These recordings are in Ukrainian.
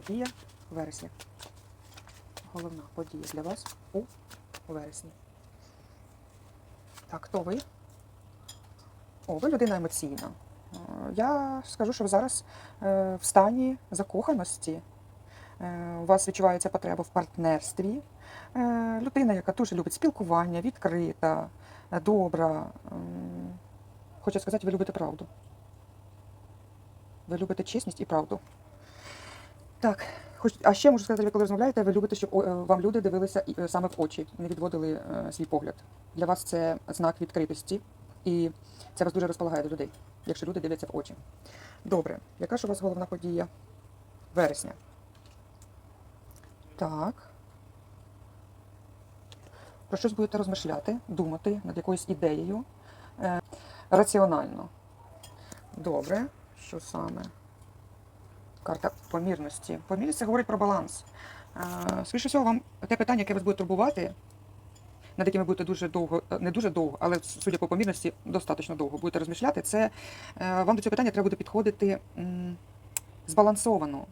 подія вересня. Головна подія для вас у вересні. Так, хто ви? О, ви людина емоційна. Я скажу, що ви зараз е, в стані закоханості. Е, У вас відчувається потреба в партнерстві. Е, Людина, яка дуже любить спілкування, відкрита, добра. Хочу сказати, ви любите правду. Ви любите чесність і правду. Так, хоч, а ще можу сказати, коли розмовляєте, ви любите, щоб е, вам люди дивилися е, саме в очі, не відводили е, свій погляд. Для вас це знак відкритості, і це вас дуже розполагає до людей, якщо люди дивляться в очі. Добре, яка ж у вас головна подія? Вересня. Так. Про щось будете розмишляти, думати над якоюсь ідеєю раціонально. Добре, що саме? Карта помірності. Помірність це говорить про баланс. Е, Скоріше всього, вам те питання, яке вас буде турбувати, над яким ви будете дуже довго, е, не дуже довго, але судя по помірності, достатньо довго будете розмишляти, це е, вам до цього питання треба буде підходити збалансовано.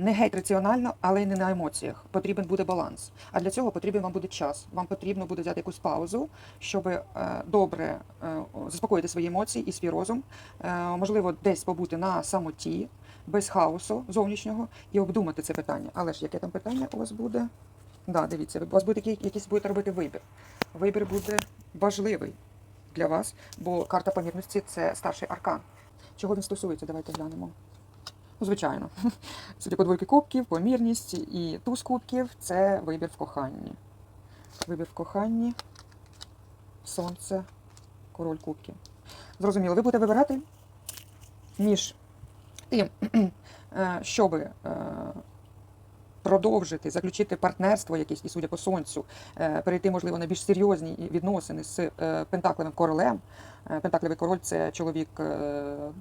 Не геть раціонально, але й не на емоціях. Потрібен буде баланс. А для цього потрібен вам буде час. Вам потрібно буде взяти якусь паузу, щоб е, добре е, заспокоїти свої емоції і свій розум. Е, можливо, десь побути на самоті, без хаосу зовнішнього і обдумати це питання. Але ж яке там питання у вас буде? Да, дивіться, у вас буде якийсь будете робити вибір. Вибір буде важливий для вас, бо карта помірності це старший аркан. Чого він стосується? Давайте глянемо. Ну, звичайно. Судя по двойки кубків, помірність і туз кубків це вибір в коханні. Вибір в коханні, сонце, король кубків. Зрозуміло, ви будете вибирати між тим, е, щоб е, продовжити, заключити партнерство якесь, і судя по сонцю, е, перейти, можливо, на більш серйозні відносини з е, пентаклевим королем. Е, Пентаклевий король це чоловік,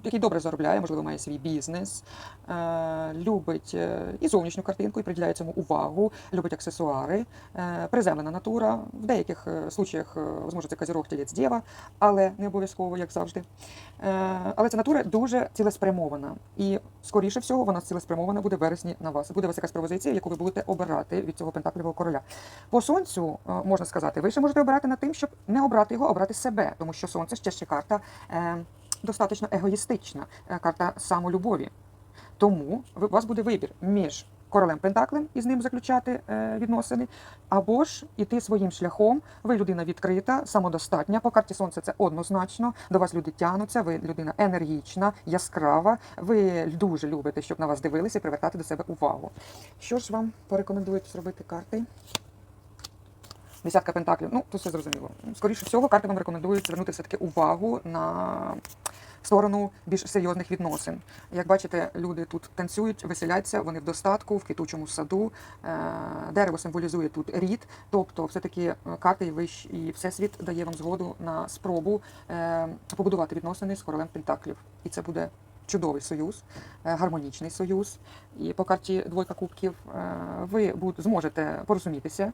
який добре заробляє, можливо, має свій бізнес, любить і зовнішню картинку, і приділяє цьому увагу, любить аксесуари, приземлена натура. В деяких случаях, можливо, це козірог, тілець, дєва, але не обов'язково, як завжди. Але ця натура дуже цілеспрямована. І, скоріше всього, вона цілеспрямована буде в вересні на вас. Буде у вас якась пропозиція, яку ви будете обирати від цього пентаклевого короля. По сонцю е, можна сказати, ви ще можете обирати над тим, щоб не обрати його, а обрати себе, тому що сонце ще ще карта е, достатньо егоїстична, е, карта самолюбові. Тому у вас буде вибір між королем Пентаклем і з ним заключати е, відносини, або ж іти своїм шляхом. Ви людина відкрита, самодостатня. По карті сонця це однозначно. До вас люди тягнуться. Ви людина енергічна, яскрава. Ви дуже любите, щоб на вас дивилися і привертати до себе увагу. Що ж вам порекомендують зробити карти? Десятка пентаклів. Ну, тут все зрозуміло. Скоріше всього, карти вам рекомендують звернути все-таки увагу на сторону більш серйозних відносин. Як бачите, люди тут танцюють, веселяться, вони в достатку, в квітучому саду. Е, Дерево символізує тут рід, тобто, все-таки е, карти і вищ і всесвіт дає вам згоду на спробу е, побудувати відносини з королем Пентаклів. І це буде чудовий союз, е, гармонічний союз. І по карті двойка кубків е, ви зможете порозумітися. Е,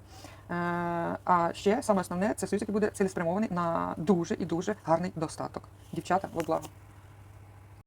А ще саме основне це союз, який буде цілеспрямований на дуже і дуже гарний достаток. Дівчата, во благо.